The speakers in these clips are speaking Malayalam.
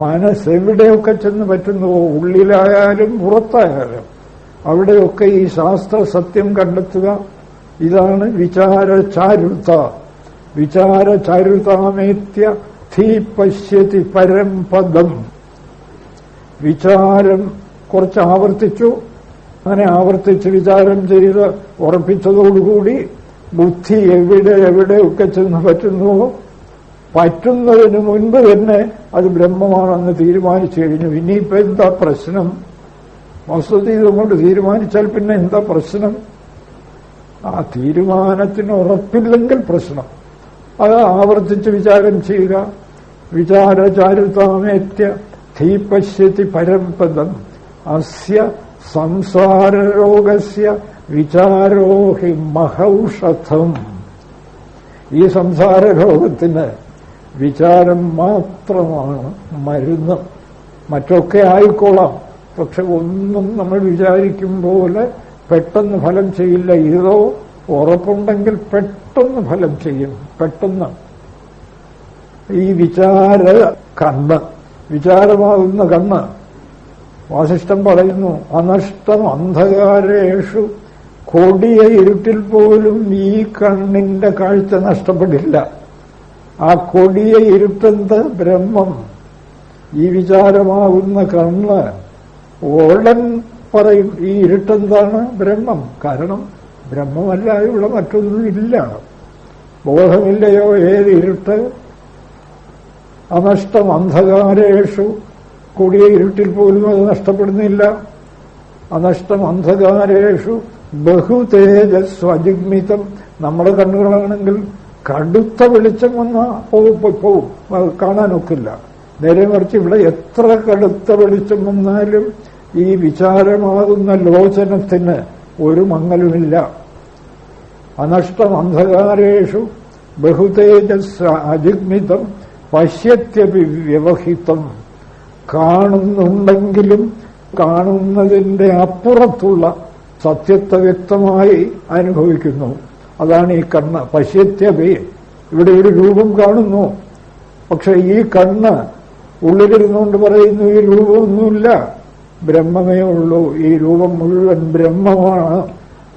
മനസ്സെവിടെയൊക്കെ ചെന്ന് പറ്റുന്നുവോ ഉള്ളിലായാലും പുറത്തായാലും അവിടെയൊക്കെ ഈ ശാസ്ത്ര സത്യം കണ്ടെത്തുക. ഇതാണ് വിചാരചാരുത. വിചാരചാരുതാമേത്യ ധീ പശ്യതി പരംപദം വിചാരം കുറച്ച് ആവർത്തിച്ചു. അങ്ങനെ ആവർത്തിച്ച് വിചാരം ചെയ്ത് ഉറപ്പിച്ചതോടുകൂടി ബുദ്ധി എവിടെ എവിടെയൊക്കെ ചെന്ന് പറ്റുന്നുവോ പറ്റുന്നതിന് മുൻപ് തന്നെ അത് ബ്രഹ്മമാണെന്ന് തീരുമാനിച്ചു കഴിഞ്ഞു. ഇനിയിപ്പോ എന്താ പ്രശ്നം? വസ്തുത ഇതുകൊണ്ട് തീരുമാനിച്ചാൽ പിന്നെ എന്താ പ്രശ്നം? ആ തീരുമാനത്തിന് ഉറപ്പില്ലെങ്കിൽ പ്രശ്നം. അത് ആവർത്തിച്ച് വിചാരം ചെയ്യുക. വിചാരചാരുതാമേത്യ ധീപശ്യതി പരംപദം അസ്യ സംസാരരോഗസ്യ വിചാരോഹി മഹൌഷധം. ഈ സംസാര രോഗത്തിന് വിചാരം മാത്രമാണ്. മരുന്ന് മറ്റൊക്കെ ആയിക്കോളാം. പക്ഷെ ഒന്നും നമ്മൾ വിചാരിക്കും പോലെ പെട്ടെന്ന് ഫലം ചെയ്യില്ല. ഇതോ ഉറപ്പുണ്ടെങ്കിൽ പെട്ടെന്ന് ഫലം ചെയ്യും. പെട്ടെന്ന്. ഈ വിചാര കണ്ണ് വിചാരമാകുന്ന കണ്ണ്. വാസിഷ്ടം പറയുന്നു അനഷ്ടം അന്ധകാരേഷു. കൊടിയ ഇരുട്ടിൽ പോലും ഈ കണ്ണിന്റെ കാഴ്ച നഷ്ടപ്പെടില്ല. ആ കൊടിയ ഇരുട്ടെന്ത് ബ്രഹ്മം? ഈ വിചാരമാകുന്ന കണ്ണ് ഓടൻ പറയും ഈ ഇരുട്ടെന്താണ് ബ്രഹ്മം? കാരണം ബ്രഹ്മമല്ല ഇവിടെ മറ്റൊന്നുമില്ല ബോധമില്ലയോ ഏത് ഇരുട്ട്? അനഷ്ടം അന്ധകാരേഷു. കൊടിയ ഇരുട്ടിൽ പോലും അത് നഷ്ടപ്പെടുന്നില്ല. അനഷ്ടം അന്ധകാരേഷു. ബഹുതേജസ്വജിഗ്മിതം നമ്മുടെ കണ്ണുകളാണെങ്കിൽ കടുത്ത വെളിച്ചം വന്ന പോവും അത് കാണാനൊക്കില്ല. നേരെ മറിച്ച് ഇവിടെ എത്ര കടുത്ത വെളിച്ചം വന്നാലും ഈ വിചാരമാകുന്ന ലോചനത്തിന് ഒരു മങ്ങലുമില്ല. അനഷ്ടം അന്ധകാരേഷു ബഹുതേജസ് അജിഗ്മിതം പശ്യത്യപി വ്യവഹിതം. കാണുന്നുണ്ടെങ്കിലും കാണുന്നതിന്റെ അപ്പുറത്തുള്ള സത്യത്തെ വ്യക്തമായി അനുഭവിക്കുന്നു. അതാണ് ഈ കണ്ണ്. പശ്യത്യവേ ഇവിടെ ഒരു രൂപം കാണുന്നു. പക്ഷെ ഈ കണ്ണ് ഉള്ളിലിരുന്നുകൊണ്ട് പറയുന്നു ഈ രൂപമൊന്നുമില്ല. ബ്രഹ്മമേ ഉള്ളൂ. ഈ രൂപം മുഴുവൻ ബ്രഹ്മമാണ്.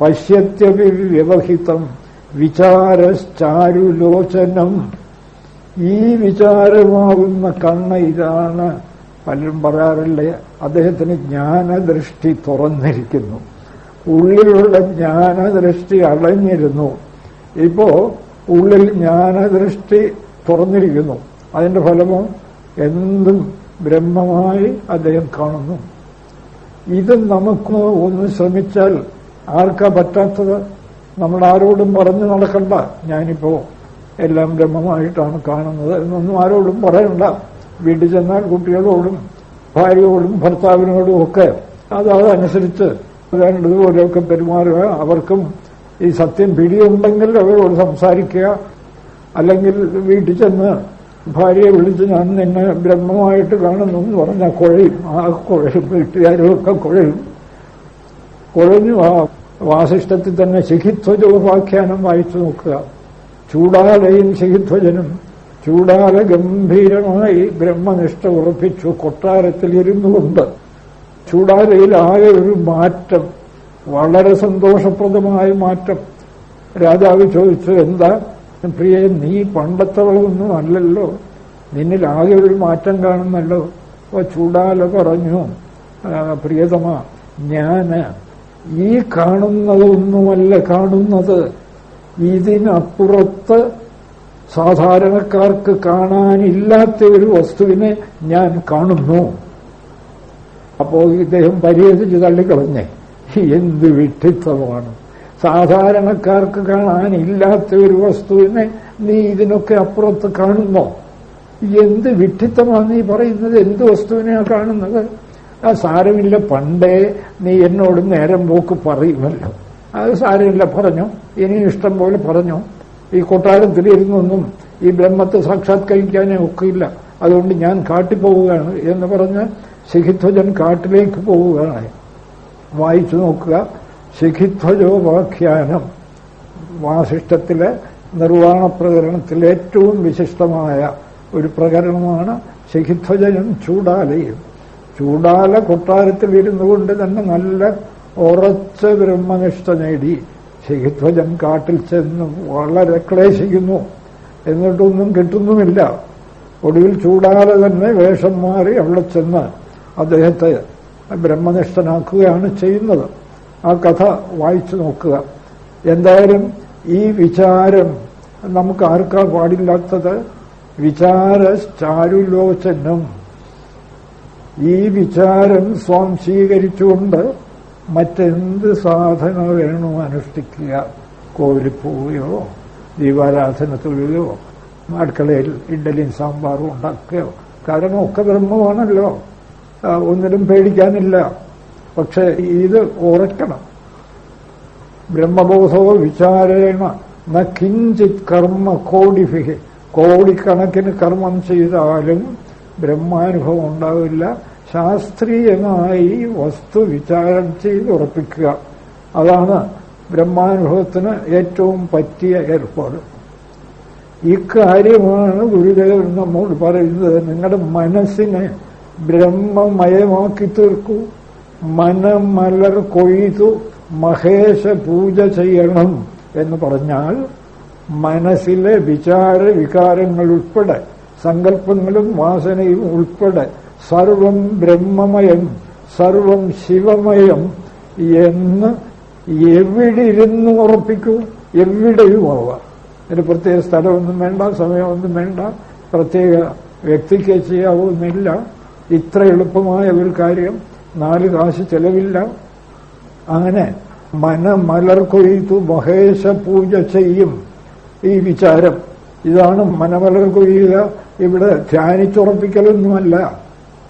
പശ്യത്യവി വ്യവഹിതം വിചാരശ്ചാരുലോചനം. ഈ വിചാരമാകുന്ന കണ്ണ് ഇതാണ്. പലരും പറയാറില്ലേ അദ്ദേഹത്തിന് ജ്ഞാനദൃഷ്ടി തുറന്നിരിക്കുന്നു. ഉള്ളിലുള്ള ജ്ഞാനദൃഷ്ടി അടഞ്ഞിരുന്നു ഇപ്പോ ഉള്ളിൽ ജ്ഞാനദൃഷ്ടി തുറന്നിരിക്കുന്നു. അതിന്റെ ഫലമോ എന്തും ബ്രഹ്മമായി അദ്ദേഹം കാണുന്നു. ഇത് നമുക്ക് ഒന്ന് ശ്രമിച്ചാൽ ആർക്കാ പറ്റാത്തത്? നമ്മൾ ആരോടും പറഞ്ഞു നടക്കണ്ട. ഞാനിപ്പോ എല്ലാം ബ്രഹ്മമായിട്ടാണ് കാണുന്നത് എന്നൊന്നും ആരോടും പറയണ്ട. വീട്ടിൽ ചെന്നാൽ കുട്ടികളോടും ഭാര്യയോടും ഭർത്താവിനോടും ഒക്കെ അത് അതനുസരിച്ച് വേണ്ടതുപോലെയൊക്കെ പെരുമാറുക. അവർക്കും ഈ സത്യം പിടിയുണ്ടെങ്കിൽ അവരോട് സംസാരിക്കുക. അല്ലെങ്കിൽ വീട്ടിൽ ചെന്ന് ഭാര്യയെ വിളിച്ച് ഞാൻ നിന്നെ ബ്രഹ്മമായിട്ട് കാണുന്നു എന്ന് പറഞ്ഞാൽ കുഴയും. ആ കുഴയും വീട്ടുകാരുമൊക്കെ കുഴയും. കുഴഞ്ഞു ആ വാസിഷ്ടത്തിൽ തന്നെ ശിഖിത്വജോപാഖ്യാനം വായിച്ചു നോക്കുക. ചൂടാലയും ശിഖിത്വജനും ചൂടാല ഗംഭീരമായി ബ്രഹ്മനിഷ്ഠ ഉറപ്പിച്ചു. കൊട്ടാരത്തിൽ ഇരുന്നുകൊണ്ട് ചൂടാലയിൽ ആയ ഒരു മാറ്റം വളരെ സന്തോഷപ്രദമായ മാറ്റം. രാജാവ് ചോദിച്ചു എന്താ? പ്രിയ നീ പണ്ടത്തവളൊന്നും അല്ലല്ലോ. നിന്നിൽ ആകെ ഒരു മാറ്റം കാണുന്നല്ലോ. അപ്പൊ ചൂടാല പറഞ്ഞു പ്രിയതമ ഞാൻ ഈ കാണുന്നതൊന്നുമല്ല കാണുന്നത്. ഇതിനപ്പുറത്ത് സാധാരണക്കാർക്ക് കാണാനില്ലാത്ത ഒരു വസ്തുവിനെ ഞാൻ കാണുന്നു. അപ്പോൾ ഇദ്ദേഹം പരിഹസിച്ച് തള്ളിക്കളഞ്ഞേ. എന്ത് വിട്ടിത്തമാണ് സാധാരണക്കാർക്ക് കാണാനില്ലാത്ത ഒരു വസ്തുവിനെ നീ ഇതിനൊക്കെ അപ്പുറത്ത് കാണുന്നോ? എന്ത് വിട്ടിത്തമാണ് നീ പറയുന്നത്? എന്ത് വസ്തുവിനെയാണ് കാണുന്നത്? ആ സാരമില്ല പണ്ടേ നീ എന്നോട് നേരം പോക്ക് പറയുമല്ലോ. അത് സാരമില്ല പറഞ്ഞു. ഇനി ഇഷ്ടം പോലെ പറഞ്ഞു. ഈ കൊട്ടാരത്തിൽ ഇരുന്നൊന്നും ഈ ബ്രഹ്മത്തെ സാക്ഷാത്കരിക്കാനേ ഒക്കില്ല. അതുകൊണ്ട് ഞാൻ കാട്ടിപ്പോവുകയാണ് എന്ന് പറഞ്ഞ് ശിഖിധ്വജൻ കാട്ടിലേക്ക് പോവുകയാണ് വായിച്ചു നോക്കുക. ശിഖിധ്വജോപാഖ്യാനം വാസിഷ്ടത്തിലെ നിർവാണ പ്രകരണത്തിൽ ഏറ്റവും വിശിഷ്ടമായ ഒരു പ്രകരണമാണ് ശിഖിധ്വജനും ചൂടാലയും. ചൂടാല കൊട്ടാരത്തിൽ ഇരുന്നു കൊണ്ട് തന്നെ നല്ല ഉറച്ച ബ്രഹ്മനിഷ്ഠ നേടി. ശിഖിധ്വജൻ കാട്ടിൽ ചെന്ന് വളരെ ക്ലേശിക്കുന്നു. എന്നിട്ടൊന്നും കിട്ടുന്നുമില്ല. ഒടുവിൽ ചൂടാല തന്നെ വേഷം മാറി അവിടെ ചെന്ന് അദ്ദേഹത്തെ ബ്രഹ്മനിഷ്ഠനാക്കുകയാണ് ചെയ്യുന്നത്. ആ കഥ വായിച്ചു നോക്കുക. എന്തായാലും ഈ വിചാരം നമുക്ക് ആർക്കാ പാടില്ലാത്തത്? വിചാര ചാരുലോചനം ഈ വിചാരം സ്വാംശീകരിച്ചുകൊണ്ട് മറ്റെന്ത് സാധന വേണോ അനുഷ്ഠിക്കുക? കോവിലിൽ പോവുകയോ ദീപാരാധന തൊഴുകയോ അടുക്കളയിൽ ഇഡ്ഡലിയും സാമ്പാറും ഉണ്ടാക്കുകയോ. കാരണം ഒക്കെ ബ്രഹ്മമാണല്ലോ. ഒന്നിനും പേടിക്കാനില്ല. പക്ഷെ ഇത് ഉറക്കണം ബ്രഹ്മബോധോ വിചാരേണ ന കിഞ്ചിത് കർമ്മ കോടിഫിഹി കോടിക്കണക്കിന് കർമ്മം ചെയ്താലും ബ്രഹ്മാനുഭവം ഉണ്ടാവില്ല. ശാസ്ത്രീയമായി വസ്തു വിചാരം ചെയ്ത് ഉറപ്പിക്കുക അതാണ് ബ്രഹ്മാനുഭവത്തിന് ഏറ്റവും പറ്റിയ ഏർപ്പാട്. ഇക്കാര്യമാണ് ഗുരുദേവൻ നമ്മോട് പറയുന്നത്. നിങ്ങളുടെ മനസ്സിനെ ബ്രഹ്മമയമാക്കി തീർക്കൂ മനമലർ കൊയ്തു മഹേശ പൂജ ചെയ്യണം എന്ന് പറഞ്ഞാൽ മനസ്സിലെ വിചാര വികാരങ്ങൾ ഉൾപ്പെടെ സങ്കല്പങ്ങളും വാസനയും ഉൾപ്പെടെ സർവം ബ്രഹ്മമയം സർവം ശിവമയം എന്ന് എവിടെ ഇരുന്ന് ഉറപ്പിക്കൂ? എവിടെയും ആവാം അതിന് പ്രത്യേക സ്ഥലമൊന്നും വേണ്ട സമയമൊന്നും വേണ്ട പ്രത്യേക വ്യക്തിക്ക് ചെയ്യാവുന്നില്ല ഇത്ര എളുപ്പമായ ഒരു കാര്യം നാല് കാശ് ചെലവില്ല. അങ്ങനെ മനമലർ കൊയ്തു മഹേശ പൂജ ചെയ്യും ഈ വിചാരം. ഇതാണ് മനമലർ കൊയ്യുക ഇവിടെ ധ്യാനിച്ചുറപ്പിക്കലൊന്നുമല്ല.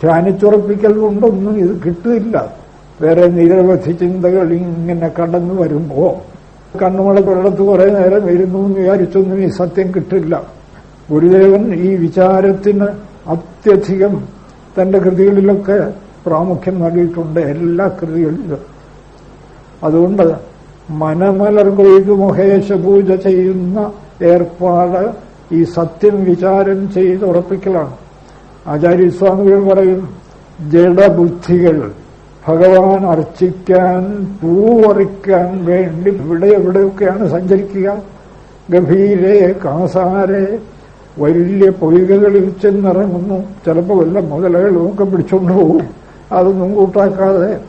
ധ്യാനിച്ചുറപ്പിക്കൽ കൊണ്ടൊന്നും ഇത് കിട്ടില്ല വേറെ നിരവധി ചിന്തകൾ ഇങ്ങനെ കടന്നു വരുമ്പോ കണ്ണുമള വെള്ളത്ത് കുറെ നേരം ഇരുന്നു എന്ന് വിചാരിച്ചൊന്നും ഈ സത്യം കിട്ടില്ല. ഗുരുദേവൻ ഈ വിചാരത്തിന് അത്യധികം തന്റെ കൃതികളിലൊക്കെ പ്രാമുഖ്യം നൽകിയിട്ടുണ്ട് എല്ലാ കൃതികളിലും. അതുകൊണ്ട് മനമലർ കൊയ്തു മഹേശ പൂജ ചെയ്യുന്ന ഏർപ്പാട് ഈ സത്യം വിചാരം ചെയ്ത് ഉറപ്പിക്കലാണ്. ആചാര്യസ്വാമികൾ പറയും ജഡബുദ്ധികൾ ഭഗവാൻ അർച്ചിക്കാൻ പൂവറിക്കാൻ വേണ്ടി ഇവിടെ എവിടെയൊക്കെയാണ് സഞ്ചരിക്കുക? ഗഭീരെ കാസാരെ വലിയ പൊയ്കകളിൽ ചെന്നിറങ്ങുന്നു. ചിലപ്പോൾ വല്ല മുതലകളും ഒക്കെ പിടിച്ചുകൊണ്ട് പോകും. അതൊന്നും കൂട്ടാക്കാതെ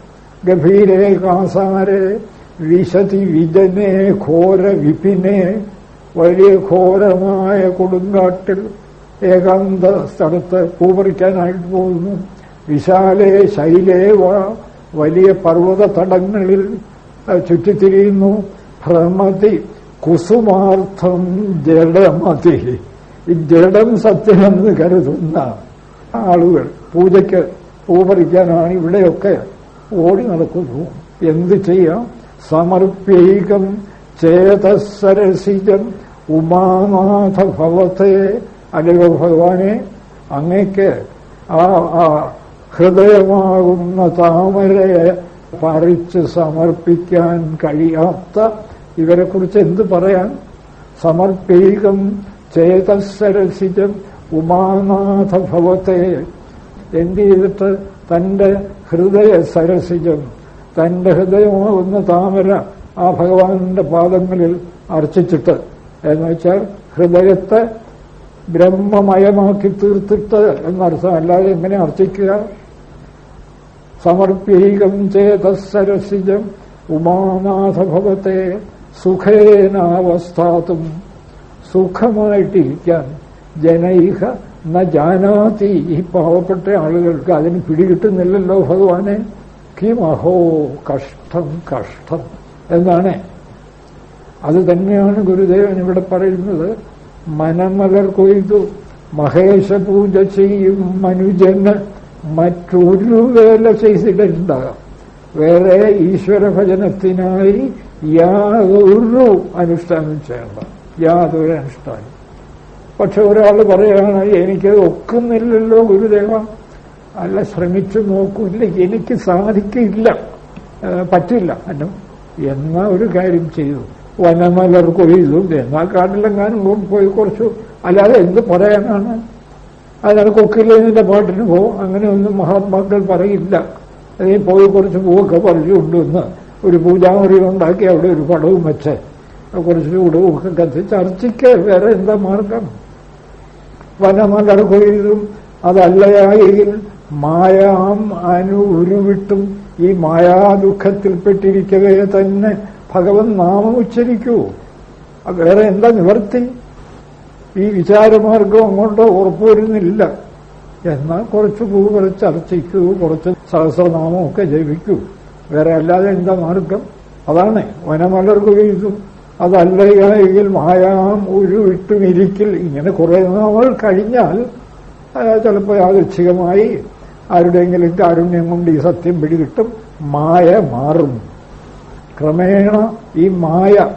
ഗഭീരെ കാസാരെ വിശതി വിജനെ ഘോര വിപിനെ വലിയ ഘോരമായ കൊടുങ്കാട്ടിൽ ഏകാന്ത സ്ഥലത്ത് പൂപറിക്കാനായിട്ട് പോകുന്നു. വിശാലേ ശൈലേവ വലിയ പർവത തടങ്ങളിൽ ചുറ്റിത്തിരിയുന്നു. ഭ്രമതി കുസുമാർത്ഥം ജഡമതി ഈ ജഡം സത്യമെന്ന് കരുതുന്ന ആളുകൾ പൂജയ്ക്ക് പൂപറിക്കാനാണ് ഇവിടെയൊക്കെ ഓടി നടക്കുന്നു. എന്ത് ചെയ്യാം? സമർപ്പീകം ചേതസരസിജം ഉമാനാഥ ഭവത്തെ അല്ലയോ ഭഗവാനെ അങ്ങയ്ക്ക് ആ ആ ഹൃദയമാകുന്ന താമരയെ പറിച്ച് സമർപ്പിക്കാൻ കഴിയാത്ത ഇവരെക്കുറിച്ച് എന്ത് പറയാൻ? സമർപ്പീകം ചേതസരസിജം ഉമാനാഥ ഭവത്തെ എന്ത് ചെയ്തിട്ട് തന്റെ ഹൃദയ സരസിജം തന്റെ ഹൃദയമാകുന്ന താമര ആ ഭഗവാന്റെ പാദങ്ങളിൽ അർച്ചിച്ചിട്ട്. എന്ന് വെച്ചാൽ ഹൃദയത്തെ ബ്രഹ്മമയമാക്കി തീർത്തിട്ട് എന്നർത്ഥം അല്ലാതെ എങ്ങനെ അർച്ചിക്കുക? സമർപ്പീകം ചേതസരസിജം ഉമാനാഥ ഭവത്തെ സുഖേനാവസ്ഥാതും സുഖമായിട്ടിരിക്കാൻ ജനൈഹ ന ജാനാതി. ഈ പാവപ്പെട്ട ആളുകൾക്ക് അതിന് പിടികിട്ടുന്നില്ലല്ലോ ഭഗവാനെ. കിമഹോ കഷ്ടം കഷ്ടം എന്നാണ്. അത് തന്നെയാണ് ഗുരുദേവൻ ഇവിടെ പറയുന്നത്. മനമലർ കൊയ്തു മഹേശ പൂജ ചെയ്യും മനുജന്. മറ്റൊരു വേല ചെയ്തിട്ടുണ്ടാകാം വേറെ ഈശ്വര ഭജനത്തിനായി യാതൊരു അനുഷ്ഠാനം ചെയ്യണ്ട. യാതൊരു അനുഷ്ഠാനം. പക്ഷെ ഒരാൾ പറയുകയാണ് എനിക്ക് ഒക്കുന്നില്ലല്ലോ ഗുരുദേവ. അല്ല ശ്രമിച്ചു നോക്കൂല്ല എനിക്ക് സാധിക്കില്ല. പറ്റില്ല. അല്ല എന്നാ ഒരു കാര്യം ചെയ്തു. വനമലർ കൊയ്തു. എന്നാ കാട്ടിലെങ്ങാനും പോയി കുറച്ചു. അല്ലാതെ എന്ത് പറയാനാണ്? അതിനാൽ കൊക്കിലേനിന്റെ പാട്ടിന് പോ. അങ്ങനെയൊന്നും മഹാത്മാക്കൾ പറയില്ല. അതേ പോയി കുറച്ച് പൂവൊക്കെ പറിച്ചു കൊണ്ടുവന്ന് ഒരു പൂജാമുറി ഉണ്ടാക്കി അവിടെ ഒരു പടവും വെച്ച് കുറച്ച് ഉടവുമൊക്കെ കത്തി ചർച്ചയ്ക്ക് വേറെ എന്താ മാർഗം? വനമലർ കൊയ്തും അതല്ലയായെങ്കിൽ മായാം അനു ഉരുവിട്ടും ഈ മായാ ദുഃഖത്തിൽപ്പെട്ടിരിക്കവേ തന്നെ ഭഗവൻ നാമം ഉച്ചരിക്കൂ. വേറെ എന്താ നിവർത്തി? ഈ വിചാരമാർഗം അങ്ങോട്ട് ഉറപ്പുവരുന്നില്ല. എന്നാൽ കുറച്ച് പൂ കുറച്ച് അർച്ചിക്കൂ കുറച്ച് സഹസ്രനാമമൊക്കെ ജപിക്കൂ. വേറെ അല്ലാതെ എന്താ മാർഗം? അതാണ് വനമലർ കൊയ്തും അതല്ലയെങ്കിൽ മായാം ഒരു വിട്ടുമിരിക്കൽ ഇങ്ങനെ കുറെ നാൾ കഴിഞ്ഞാൽ ചിലപ്പോൾ യാദൃച്ഛികമായി ആരുടെയെങ്കിലും കാരുണ്യം കൊണ്ട് ഈ സത്യം പിടികിട്ടും മായ മാറും. ക്രമേണ ഈ മായ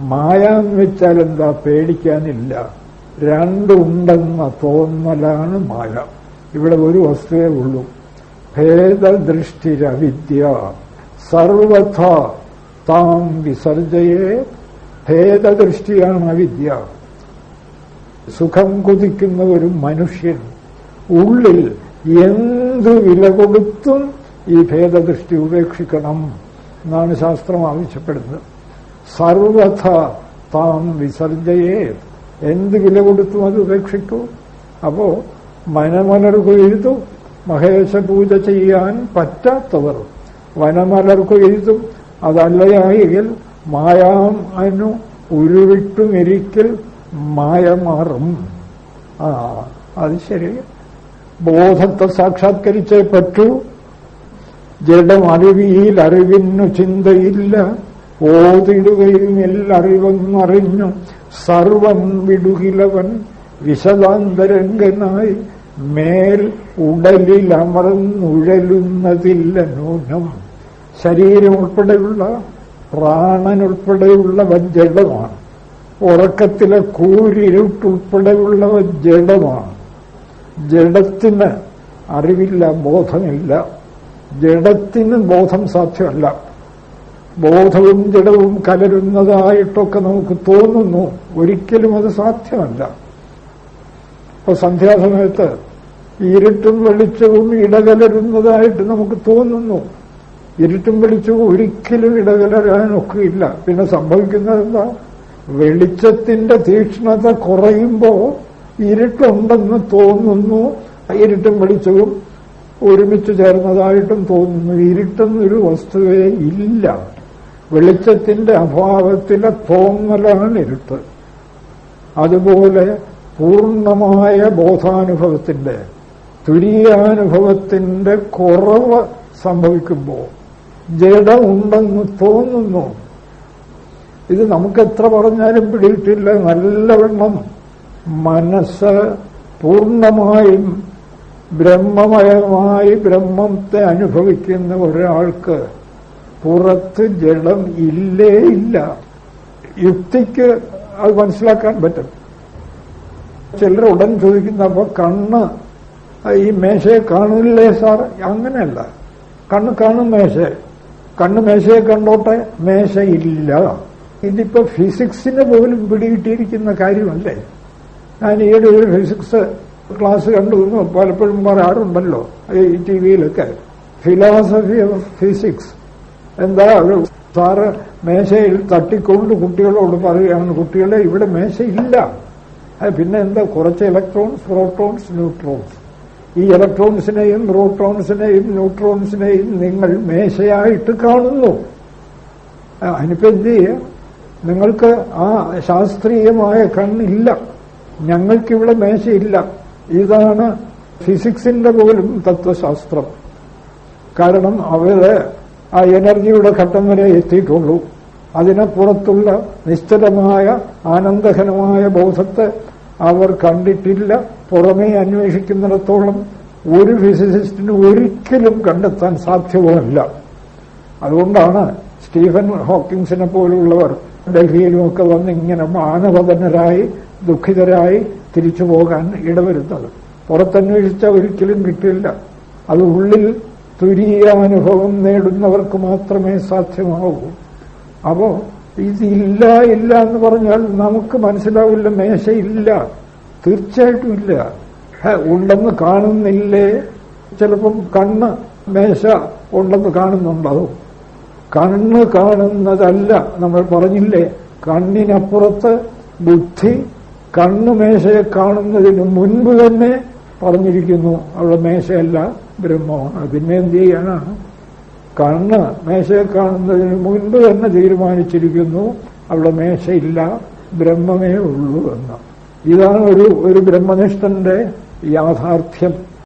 മായ എന്ന് വെച്ചാൽ എന്താ? പേടിക്കാനില്ല. രണ്ടുണ്ടെന്ന തോന്നലാണ് മായ. ഇവിടെ ഒരു വസ്തുവേ ഉള്ളൂ. ഭേദദൃഷ്ടിരവിദ്യ. സർവഥ താം വിസർജയെ ഭേദദൃഷ്ടിയാണ് അവിദ്യ സുഖം കൊതിക്കുന്ന ഒരു മനുഷ്യൻ ഉള്ളിൽ എന്തു വില കൊടുത്തും ഈ ഭേദദൃഷ്ടി ഉപേക്ഷിക്കണം എന്നാണ് ശാസ്ത്രം ആവശ്യപ്പെടുന്നത്. സർവഥ താം വിസർജയെ എന്ത് വില കൊടുത്തും അത് ഉപേക്ഷിക്കൂ. അപ്പോ മനമലർക്കു കൊയ്തു മഹേശ പൂജ ചെയ്യാൻ പറ്റാത്തവർ വനമലർക്കു എഴുതും അതല്ലയായെങ്കിൽ മായാം അനു ഉരുവിട്ടുമെരിക്കൽ മായ മാറും ആ അത് ശരി. ബോധത്തെ സാക്ഷാത്കരിച്ചേ പറ്റൂ. ജഡം അറിവിയിൽ അറിവിനു ചിന്തയില്ല. ഓതിടുകയും എല്ലറിവെന്നറിഞ്ഞു സർവം വിടുകിലവൻ വിശദാന്തരംഗനായി. മേൽ ഉടലിൽ അമർന്നുഴലുന്നതില്ല നൂനം ശരീരം ഉൾപ്പെടെയുള്ള പ്രാണനുൾപ്പെടെയുള്ളവ ജഡമാണ്. ഉറക്കത്തിലെ കൂരിരുട്ടുൾപ്പെടെയുള്ളവ ജഡമാണ്. ജഡത്തിന് അറിവില്ല ബോധമില്ല. ജഡത്തിന് ബോധം സാധ്യമല്ല. ബോധവും ജഡവും കലരുന്നതായിട്ടൊക്കെ നമുക്ക് തോന്നുന്നു. ഒരിക്കലും അത് സാധ്യമല്ല. ഇപ്പൊ സന്ധ്യാസമയത്ത് ഇരുട്ടും വെളിച്ചവും ഇടകലരുന്നതായിട്ട് നമുക്ക് തോന്നുന്നു. ഇരുട്ടും വെളിച്ചും ഒരിക്കലും ഇടകലരാനൊക്കെയില്ല പിന്നെ സംഭവിക്കുന്നത് എന്താ വെളിച്ചത്തിന്റെ തീക്ഷ്ണത കുറയുമ്പോ ഇരുട്ടുണ്ടെന്ന് തോന്നുന്നു. ഇരുട്ടും വെളിച്ചവും ഒരുമിച്ച് ചേർന്നതായിട്ടും തോന്നുന്നു. ഇരുട്ടെന്നൊരു വസ്തുവേ ഇല്ല. വെളിച്ചത്തിന്റെ അഭാവത്തിലെ തോന്നലാണ് ഇരുട്ട്. അതുപോലെ പൂർണമായ ബോധാനുഭവത്തിന്റെ തുരീയാനുഭവത്തിന്റെ കുറവ് സംഭവിക്കുമ്പോൾ ജഡമുണ്ടെന്ന് തോന്നുന്നു. ഇത് നമുക്ക് എത്ര പറഞ്ഞാലും പിടിയിട്ടില്ല. നല്ലവണ്ണം മനസ്സ് പൂർണമായും ബ്രഹ്മമയമായി ബ്രഹ്മത്തെ അനുഭവിക്കുന്ന ഒരാൾക്ക് പുറത്ത് ജഡം ഇല്ലേ ഇല്ല. യുക്തിക്ക് അത് മനസ്സിലാക്കാൻ പറ്റും. ചിലർ ഉടൻ ചോദിക്കുന്ന അപ്പൊ കണ്ണ് ഈ മേശയെ കാണില്ലേ സാർ അങ്ങനെയല്ല. കണ്ണ് കാണും മേശ കണ്ണ് മേശയെ കണ്ടോട്ടെ? മേശയില്ല. ഇതിപ്പോ ഫിസിക്സിന് പോലും പിടികിട്ടിയിരിക്കുന്ന കാര്യമല്ലേ? ഞാൻ ഈയിടെ ഒരു ഫിസിക്സ് ക്ലാസ് കണ്ടു പലപ്പോഴും പറയാറുണ്ടല്ലോ ഈ ടി വിയിലൊക്കെ. ഫിലോസഫി ഓഫ് ഫിസിക്സ് എന്താ സാറ് മേശയിൽ തട്ടിക്കൊണ്ട് കുട്ടികളോട് പറയുകയാണ് കുട്ടികളെ ഇവിടെ മേശയില്ല. പിന്നെ എന്താ കുറച്ച് ഇലക്ട്രോൺസ് പ്രോട്ടോൺസ് ന്യൂട്രോൺസ് ഈ ഇലക്ട്രോൺസിനെയും പ്രോട്ടോൺസിനെയും ന്യൂട്രോൺസിനെയും നിങ്ങൾ മേശയായിട്ട് കാണുന്നു. അതിനിപ്പോ എന്ത് ചെയ്യുക നിങ്ങൾക്ക് ആ ശാസ്ത്രീയമായ കണ്ണില്ല. ഞങ്ങൾക്കിവിടെ മേശയില്ല. ഇതാണ് ഫിസിക്സിന്റെ പോലും തത്വശാസ്ത്രം. കാരണം അവർ ആ എനർജിയുടെ ഘട്ടം വരെ എത്തിയിട്ടുള്ളൂ. അതിനപ്പുറത്തുള്ള നിശ്ചലമായ ആനന്ദഘനമായ ബോധത്തെ അവർ കണ്ടിട്ടില്ല. പുറമേ അന്വേഷിക്കുന്നിടത്തോളം ഒരു ഫിസിസിസ്റ്റിന് ഒരിക്കലും കണ്ടെത്താൻ സാധ്യവുമല്ല. അതുകൊണ്ടാണ് സ്റ്റീഫൻ ഹോക്കിങ്സിനെ പോലുള്ളവർ ഡൽഹിയിലുമൊക്കെ വന്ന് ഇങ്ങനെ മാനവതനരായി ദുഃഖിതരായി തിരിച്ചു പോകാൻ ഇടവരുന്നത്. പുറത്തന്വേഷിച്ച ഒരിക്കലും കിട്ടില്ല. അത് ഉള്ളിൽ തുരീയാനുഭവം നേടുന്നവർക്ക് മാത്രമേ സാധ്യമാവൂ അപ്പോ ഇതില്ല ഇല്ല എന്ന് പറഞ്ഞാൽ നമുക്ക് മനസ്സിലാവില്ല മേശയില്ല. തീർച്ചയായിട്ടും ഇല്ല. ഉണ്ടെന്ന് കാണുന്നില്ലേ? ചിലപ്പം കണ്ണ് മേശ ഉണ്ടെന്ന് കാണുന്നുണ്ടാവും കണ്ണ് കാണുന്നതല്ല. നമ്മൾ പറഞ്ഞില്ലേ കണ്ണിനപ്പുറത്ത് ബുദ്ധി കണ്ണ് മേശയെ കാണുന്നതിന് മുൻപ് തന്നെ പറഞ്ഞിരിക്കുന്നു. അവിടെ മേശയല്ല ബ്രഹ്മമാണ് പിന്നെ എന്ത് ചെയ്യാനാണ് കണ്ണ് മേശയെ കാണുന്നതിന് മുൻപ് തന്നെ തീരുമാനിച്ചിരിക്കുന്നു. അവിടെ മേശയില്ല ബ്രഹ്മമേ ഉള്ളൂ എന്ന്. ഇതാണ് ഒരു ഒരു ബ്രഹ്മനിഷ്ഠന്റെ യാഥാർത്ഥ്യം.